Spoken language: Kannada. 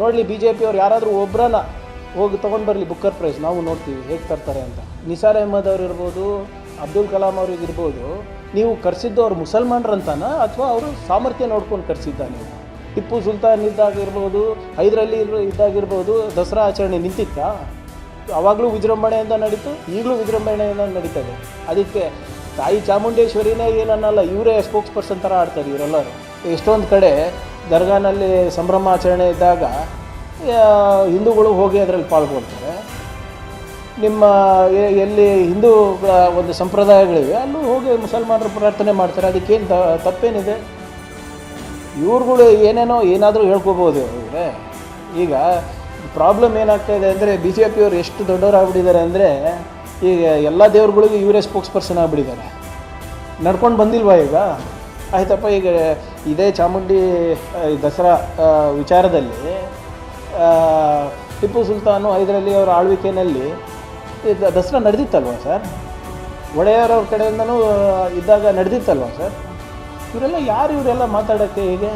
ನೋಡಲಿ ಬಿ ಜೆ ಪಿಯವ್ರು ಯಾರಾದರೂ ಒಬ್ಬರನ್ನ ಹೋಗಿ ತೊಗೊಂಡು ಬರಲಿ ಬುಕ್ಕರ್ ಪ್ರೈಸ್ ನಾವು ನೋಡ್ತೀವಿ ಹೇಗೆ ತರ್ತಾರೆ ಅಂತ. ನಿಸಾರ್ ಅಹಮದ್ ಅವ್ರು ಇರ್ಬೋದು, ಅಬ್ದುಲ್ ಕಲಾಂ ಅವ್ರಿಗೆ ಇರ್ಬೋದು, ನೀವು ಕರೆಸಿದ್ದು ಅವ್ರು ಮುಸಲ್ಮಾನರಂತಾನ ಅಥವಾ ಅವರು ಸಾಮರ್ಥ್ಯ ನೋಡ್ಕೊಂಡು ಕರೆಸಿದ್ದ ನೀವು ಟಿಪ್ಪು ಸುಲ್ತಾನ್ ಇದ್ದಾಗಿರ್ಬೋದು ಹೈದರಲ್ಲಿ ಇದ್ದಾಗಿರ್ಬೋದು ದಸರಾ ಆಚರಣೆ ನಿಂತಿತ್ತಾ? ಅವಾಗಲೂ ವಿಜೃಂಭಣೆಯಿಂದ ನಡೀತು, ಈಗಲೂ ವಿಜೃಂಭಣೆಯಿಂದ ನಡೀತದೆ. ಅದಕ್ಕೆ ತಾಯಿ ಚಾಮುಂಡೇಶ್ವರಿನೇ ಏನನ್ನಲ್ಲ, ಇವರೇ ಸ್ಪೋಕ್ಸ್ ಪರ್ಸನ್ ಥರ ಆಡ್ತಾರೆ ಇವರೆಲ್ಲರೂ. ಎಷ್ಟೊಂದು ಕಡೆ ದರ್ಗಾನಲ್ಲಿ ಸಂಭ್ರಮಾಚರಣೆ ಇದ್ದಾಗ ಹಿಂದೂಗಳು ಹೋಗಿ ಅದರಲ್ಲಿ ಪಾಲ್ಗೊಳ್ತಾರೆ. ನಿಮ್ಮ ಎಲ್ಲಿ ಹಿಂದೂ ಒಂದು ಸಂಪ್ರದಾಯಗಳಿವೆ, ಅಲ್ಲೂ ಹೋಗಿ ಮುಸಲ್ಮಾನರು ಪ್ರಾರ್ಥನೆ ಮಾಡ್ತಾರೆ. ಅದಕ್ಕೇನು ತಪ್ಪೇನಿದೆ? ಇವ್ರುಗಳು ಏನೇನೋ ಏನಾದರೂ ಹೇಳ್ಕೋಬೋದು ಇವ್ರೆ ಈಗ ಪ್ರಾಬ್ಲಮ್ ಏನಾಗ್ತಾ ಇದೆ ಅಂದರೆ ಬಿ ಜೆ ಪಿಯವರು ಎಷ್ಟು ದೊಡ್ಡವರಾಗ್ಬಿಟ್ಟಿದ್ದಾರೆ ಅಂದರೆ, ಈಗ ಎಲ್ಲ ದೇವ್ರುಗಳಿಗೂ ಇವರೇ ಸ್ಪೋಕ್ಸ್ ಪರ್ಸನ್ ಆಗಿಬಿಟ್ಟಿದ್ದಾರೆ. ನಡ್ಕೊಂಡು ಬಂದಿಲ್ವಾ ಈಗ? ಆಯ್ತಪ್ಪ, ಈಗ ಇದೇ ಚಾಮುಂಡಿ ದಸರಾ ವಿಚಾರದಲ್ಲಿ ಟಿಪ್ಪು ಸುಲ್ತಾನು ಇದರಲ್ಲಿ ಅವರ ಆಳ್ವಿಕೆಯಲ್ಲಿ ದಸರಾ ನಡೆದಿತ್ತಲ್ವ ಸರ್? ಒಡೆಯರವ್ರ ಕಡೆಯಿಂದನೂ ಇದ್ದಾಗ ನಡೆದಿತ್ತಲ್ವ ಸರ್? ಇವರೆಲ್ಲ ಯಾರು ಇವರೆಲ್ಲ ಮಾತಾಡೋಕ್ಕೆ ಹೀಗೆ?